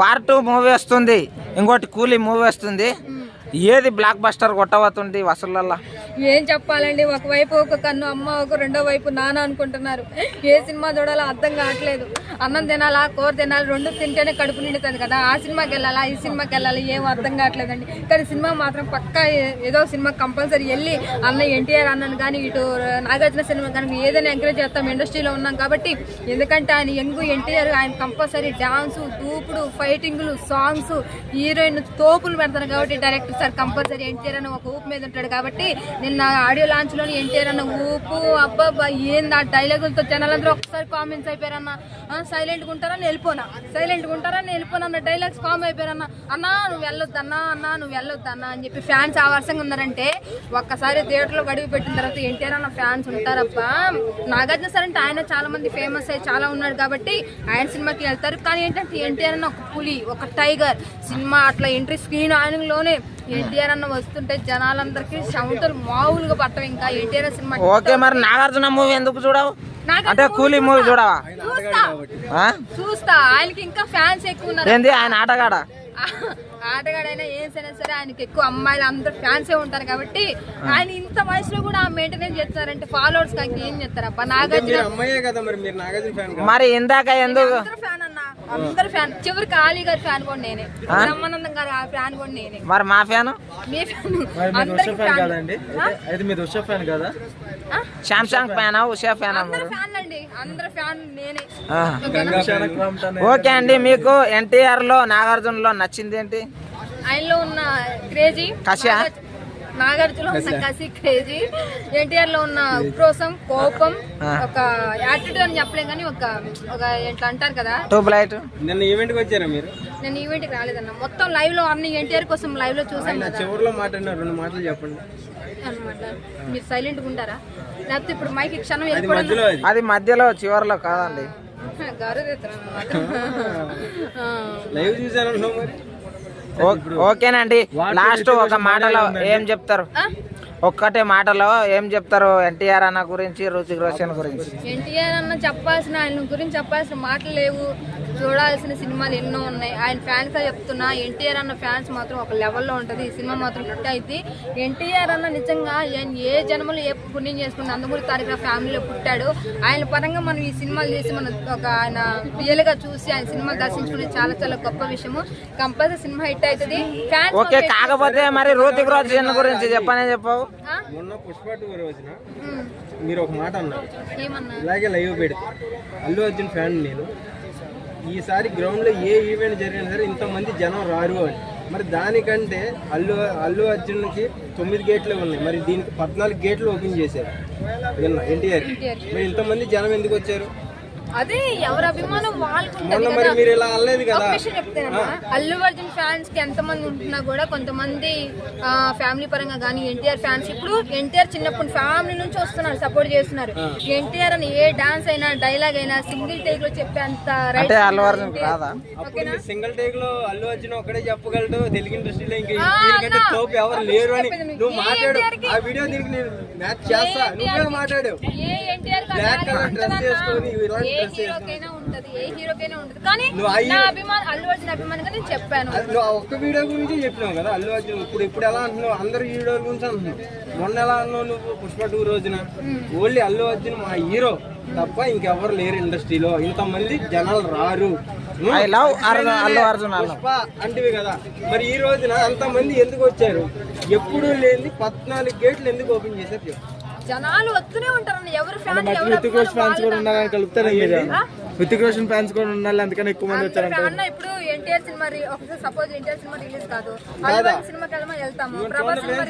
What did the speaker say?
War two movie వస్తుంది ఇంకోటి కూలీ మూవీ వస్తుంది. ఏది బ్లాక్ బస్టర్ కొట్టబోతుంది వసూళ్ళల్లో ఏం చెప్పాలండి? ఒకవైపు ఒక కన్ను అమ్మ ఒక రెండో వైపు నాన్న అనుకుంటున్నారు. ఏ సినిమా చూడాలో అర్థం కావట్లేదు. అన్నం తినాలా కూర తినాలి రెండు తింటేనే కడుపు నిండుతుంది కదా. ఆ సినిమాకి వెళ్ళాలా ఈ సినిమాకి వెళ్ళాలి ఏం అర్థం కావట్లేదండి. కానీ సినిమా మాత్రం పక్కా ఏదో సినిమా కంపల్సరీ వెళ్ళి అన్న ఎన్టీఆర్ అన్నను కానీ ఇటు నాగార్జున సినిమా కానీ ఏదైనా ఎంకరేజ్ చేస్తాం ఇండస్ట్రీలో ఉన్నాం కాబట్టి ఎందుకంటే ఆయన యంగ్ ఎన్టీఆర్ ఆయన కంపల్సరీ డాన్స్ దూపుడు ఫైటింగ్లు సాంగ్స్ హీరోయిన్ తోపులు పెడతారు కాబట్టి డైరెక్టర్ సార్ కంపల్సరీ ఎన్టీఆర్ అని ఒక ఊపు మీద ఉంటాడు కాబట్టి నిన్న ఆడియో లాంచ్లో ఎన్టీఆర్ అన్న ఊపు అబ్బాబ్బా ఏంది ఆ డైలాగులతో జనాలందరూ ఒకసారి కామెంట్స్ అయిపోయారన్న. సైలెంట్గా ఉంటారా? నేను వెళ్ళిపోనా? సైలెంట్గా ఉంటారా? నేను వెళ్ళిపోనా అన్న డైలాగ్స్ కామ్ అయిపోయారన్న. అన్నా నువ్వు వెళ్ళొద్దన్నా అన్నా నువ్వు వెళ్ళొద్దన్నా అని చెప్పి ఫ్యాన్స్ ఆవర్సంగా ఉన్నారంటే ఒక్కసారి థియేటర్లో గడివి పెట్టిన తర్వాత ఎన్టీఆర్ అన్న ఫ్యాన్స్ ఉంటారబ్బా. నాగార్జున సార్ అంటే ఆయన చాలా మంది ఫేమస్ అయ్యి చాలా ఉన్నాడు కాబట్టి ఆయన సినిమాకి వెళ్తారు. కానీ ఏంటంటే ఎన్టీఆర్ అన్న ఒక పులి ఒక టైగర్ సినిమా అట్లా ఎంట్రీ స్క్రీన్ ఆయనలోనే ఎన్టీఆర్ అన్న వస్తుంటే జనాలందరికీ సౌంటలు మామూలుగా పట్టవు ఇంకా ఎన్టీఆర్ సినిమా ఓకే మరి నాగార్జున మూవీ ఎందుకు చూడవు? అంటే కూలీ మూవీ చూడవా? చూస్తా. ఆయనకి ఇంకా ఫ్యాన్స్ ఎక్కువ ఉన్నారు. ఏంది? ఆయన ఆటగాడ? ఆటగాడైనా ఏం సరే సరే ఆయనకి ఎక్కువ అమ్మాయిలు అందరు ఫ్యాన్సే ఉంటారు కాబట్టి ఆయన ఇంత వయసులో కూడా మెయింటెనెన్స్ చేస్తారంటే ఫాలోవర్స్ కాకి ఏం చేస్తారు అబ్బా? నాగార్జున అమ్మాయే కదా మరి మీరు నాగార్జున ఫ్యాన్ మరి ఇందాక ఎందుకు అందరు ఫ్యాన్ అన్న అందరు ఫ్యాన్ చివరికి ఆలీ గారి ఫ్యాన్ కూడా నేనే. బ్రహ్మానందం గారి ఫ్యాన్ కూడా నేనే. మరి మా ఫ్యాన్? మీ ఫ్యాన్? అందరికి ఫ్యాన్ ఆ? అయితే మీరు ఉషా ఫ్యాన్ కదా? ఆ? శాంసంగ్ ఫ్యానా? ఉషా ఫ్యానా అందరు ఫ్యాన్ అండి అందరు ఫ్యాన్ నేనే. ఆ. ఓకేనా? ఓకే అండి మీకు ఎన్టీఆర్లో నాగార్జున లో నచ్చింది ఏంటి ఆయనలో ఉన్న క్రేజీ కసియా? నాగార్జున ఉన్న కసి క్రేజీ. ఎన్టీఆర్లో ఉన్న ఉక్రోసం కోపం. ఒక యాటిట్యూడ్ అని చెప్పలేం కానీ ఒక ఒక ఎట్లా అంటారు కదా? ట్యూబ్ లైట్ నిన్న ఈవెంట్కి వచ్చారా మీరు? నేను ఈవెంట్కి రాలేదన్న. మొత్తం లైవ్లో అన్ని ఎన్టీఆర్ కోసం లైవ్లో చూసాం నా కదా. చివరిలో మాట్లాడిన రెండు మాటలు చెప్పండి. అన్నమాట. మీరు సైలెంట్గా ఉంటారా? లేకపోతే ఇప్పుడు మైక్ క్షణం మధ్యలో అది. మధ్యలో చివర్లో కాదండి. లైవ్ మరి? ఓ- ఓకేనండి. లాస్ట్ ఒక మాటలో ఏం చెప్తారు? ఒక్కటే మాటలో ఏం చెప్తారు ఎన్టీఆర్ అన్న గురించి రుచిక్ రోషన్ గురించి? ఎన్టీఆర్ అన్న చెప్పాల్సిన ఆయన గురించి చెప్పాల్సిన మాటలు లేవు. చూడాల్సిన సినిమాలు ఎన్నో ఉన్నాయి. ఆయన ఫ్యాన్స్ చెప్తున్నా ఎన్టీఆర్ అన్న ఫ్యాన్స్ మాత్రం ఒక లెవెల్లో ఉంటుంది. ఈ సినిమా మాత్రం హిట్ అయింది ఎన్టీఆర్ అన్న నిజంగా ఆయన ఏ జన్మలో ఏ పుణ్యం చేసుకుని అందమూరి తారీఖు ఫ్యామిలీలో పుట్టాడు. ఆయన పరంగా మనం ఈ సినిమాలు చేసి మనం ఒక ఆయన రియల్గా చూసి ఆయన సినిమాలు దర్శించుకునే చాలా చాలా గొప్ప విషయము. కంపల్సరీ సినిమా హిట్ అవుతుంది ఫ్యాన్స్ ఓకే కాకపోతే మరి రుతిక్ రోషన్ గురించి చెప్పనే చెప్పావు. మొన్న పుష్ప టూ రోజున మీరు ఒక మాట అన్నారు. ఇలాగే లైవ్ పెడితే. అల్లు అర్జున్ ఫ్యాన్ నేను. ఈసారి గ్రౌండ్లో ఏ ఈవెంట్ జరిగినా సరే ఇంతమంది జనం రారు అని. మరి దానికంటే అల్లు అల్లు అర్జున్కి తొమ్మిది గేట్లు ఉన్నాయి. మరి దీనికి పద్నాలుగు గేట్లు ఓపెన్ చేశారు. విన్నా ఎన్టీఆర్. మరి ఇంతమంది జనం ఎందుకు వచ్చారు? అదే ఎవరి అభిమానం వాళ్ళకు అల్లు అర్జున్ ఫ్యాన్స్కి ఎంత మంది ఉంటున్నా కూడా కొంతమంది ఫ్యామిలీ పరంగా కానీ ఎన్టీఆర్ ఫ్యాన్స్ ఇప్పుడు ఎన్టీఆర్ చిన్నప్పుడు ఫ్యామిలీ నుంచి వస్తున్నారు సపోర్ట్ చేస్తున్నారు. ఎన్టీఆర్ అని ఏ డాన్స్ అయినా డైలాగ్ అయినా సింగిల్ టేక్లో చెప్పేంత సింగిల్ టేక్లో అల్లు అర్జున్ ఒక్కడే చెప్పగలడు తెలుగు ఇండస్ట్రీలో ఇంకా ఎవరు లేరు అని. నువ్వు మాట్లాడు? ఆ వీడియో దీనికి నేను మ్యాచ్ చేస్తా. నువ్వే ఇలాంటి ఏ dress హీరోకైనా ఉంటది ఏ హీరోకైనా ఉంటది. కానీ నువ్వు ఆ నా అభిమానం అల్లు అర్జున్ అభిమానంగా నేను చెప్పాను. అది నువ్వు ఆ ఒక్క వీడియో గురించి చెప్పినావు కదా అల్లు అర్జున్ ఇప్పుడు ఇప్పుడు ఎలా అంటున్నావు? అందరు వీడియోల గురించి అంటున్నావు. మొన్న ఎలా అన్నావు నువ్వు పుష్ప టూ రోజున? ఓన్లీ అల్లు అర్జున్ మా హీరో తప్ప ఇంకెవరు లేరు ఇండస్ట్రీలో. ఇంతమంది జనాలు రారు. ఐ లవ్ అల్లు అర్జున్ పుష్ప అంటివి కదా. మరి ఈ రోజున అంతమంది ఎందుకు వచ్చారు? ఎప్పుడు లేని పద్నాలుగు గేట్లు ఎందుకు ఓపెన్ చేశారు చెప్పు. జనాలు వస్తూనే ఉంటారు ఎవరు ఫ్యాన్ ఎవరు ఫ్యాన్స్ కూడా ఉన్నారని కలుపుతారు మీరు ఆ? హృతిక్ రోషన్ ఫ్యాన్స్ కూడా ఉన్నారు అందుకని ఎక్కువ మంది వచ్చారంట. అన్న ఇప్పుడు ఎన్టీఆర్ సినిమా ఒకసారి సపోజ్ ఎన్టీఆర్ సినిమా రిలీజ్ కాదు. సినిమాకి వెళ్ళమని వెళ్తాము. ప్రభాస్ సినిమా